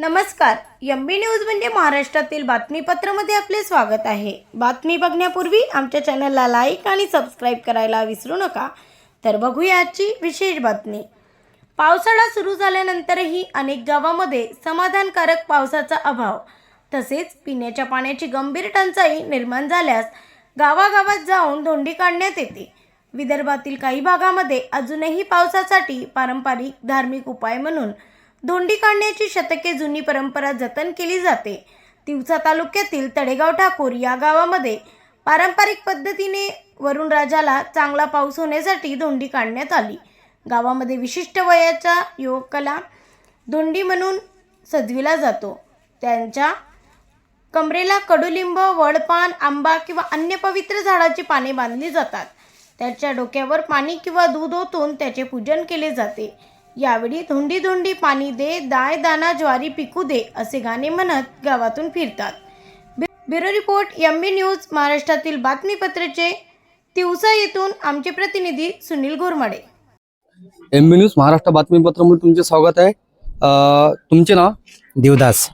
नमस्कार. M B news म्हणजे महाराष्ट्रातील बातमीपत्रामध्ये आपले स्वागत आहे. बातमी बघण्यापूर्वी आमच्या चॅनलला लाईक आणि सबस्क्राईब करायला विसरू नका. तर बघूया आजची विशेष बातमी. पावसाळा सुरू झाल्यानंतरही अनेक गावामध्ये समाधानकारक पावसाचा अभाव. तसेच पिण्याच्या पाण्याची गंभीर टंचाई निर्माण झाल्यास गावागावात जाऊन धोंडी काढण्यात येते. विदर्भातील काही भागामध्ये अजूनही पावसासाठी पारंपरिक धार्मिक उपाय म्हणून धोंडी काढण्याची शतके जुनी परंपरा जतन केली जाते. तिवसा तालुक्यातील तडेगाव ठाकूर या गावामध्ये पारंपरिक पद्धतीने वरुण राजाला चांगला पाऊस होण्यासाठी धोंडी काढण्यात आली. गावामध्ये विशिष्ट वयाच्या युवकाला धोंडी म्हणून सजविला जातो. त्यांच्या कमरेला कडुलिंब वडपान आंबा किंवा अन्य पवित्र झाडाची पाने बांधली जातात. त्याच्या डोक्यावर पाणी किंवा दूध ओतून त्याचे पूजन केले जाते. यावेळी धोंडी धोंडी पाणी दे दाय दाना ज्वारी पिकू दे असे गाणे म्हणत गावातून फिरतात. ब्यु- bureau report M B news महाराष्ट्रातील बातमीपत्राचे तिवसा येथून आमचे प्रतिनिधी Sunil Gormade M B news Maharashtra बातमीपत्रामध्ये तुमचे स्वागत आहे. अं, तुमचे नाव? देवदास.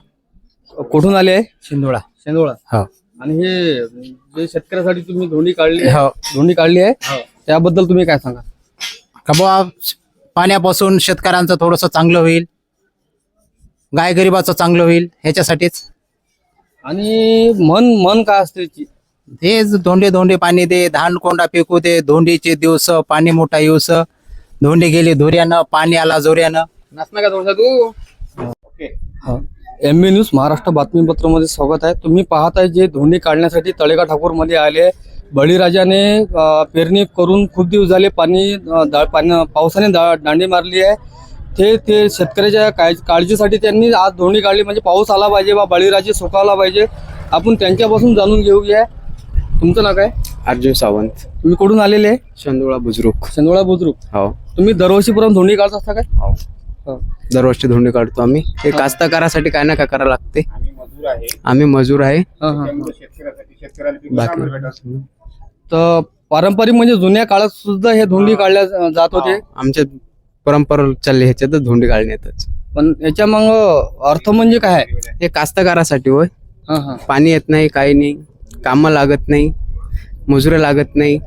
कुठून आले आहे? शिंदोळा. शेंदोळा. हो. आणि हे जे शेतकऱ्यासाठी तुम्ही धोंडी काढली आहे, हो. धोंडी काढली आहे त्याबद्दल तुम्ही काय सांगा का बुवा पाण्यापासून शेतकऱ्यांचं थोडंसं चांगलं होईल. गाय गरिबाचं चांगलं होईल ह्याच्यासाठीच. आणि मन मन काय असते? हेच धोंडे धोंडे पाणी दे धान कोंडा फेकू दे धोंडीचे दिवस पाणी मोठा येऊस. धोंडे गेले धुऱ्यानं पाणी आला जोऱ्यानं. नाचना का थोडासा तू? एम बी न्यूज महाराष्ट्र बातमीपत्रामध्ये स्वागत आहे. तुम्ही पाहताय जे धोंडी काढण्यासाठी तळेगाव ठाकूरमध्ये आले. आहे. बळीराजाने पेरणी करून खूप दिवस झाले पाणी अं, दा- पाण्या पावसाने दा- दांडी मारली आहे. ते ते शेतकऱ्याच्या काय- काळजीसाठी त्यांनी आज धोंडी काढली म्हणजे पाऊस आला पाहिजे बा बळीराजे सुकावला पाहिजे. आपण त्यांच्यापासून जाणून घेऊया. तुमचं नाव काय? अर्जुन सावंत. तुम्ही कुठून आलेले? आहे चंदोळा बुजुर्ग चंदोळा बुद्रुक. हो. तुम्ही दरवर्षीपर्यंत धोंडी काढत असता काय? हो. दरवर्षी धोंडी काढतो आम्ही. हे कास्तकारासाठी काय ना काय करावं लागते. आम्ही मजूर आहे. हा, हा, हा. बाकी तर पारंपरिक म्हणजे जुन्या काळात सुद्धा हे धोंडी काढल्या जात होते. आमच्या परंपरा चालली ह्याच्यातच धोंडी काढण्यातच पण याच्या मग अर्थ म्हणजे काय? हे कास्तकारासाठी होय. हा, हा. पाणी येत नाही काही नाही. कामं लागत नाही. मजुरे लागत नाही.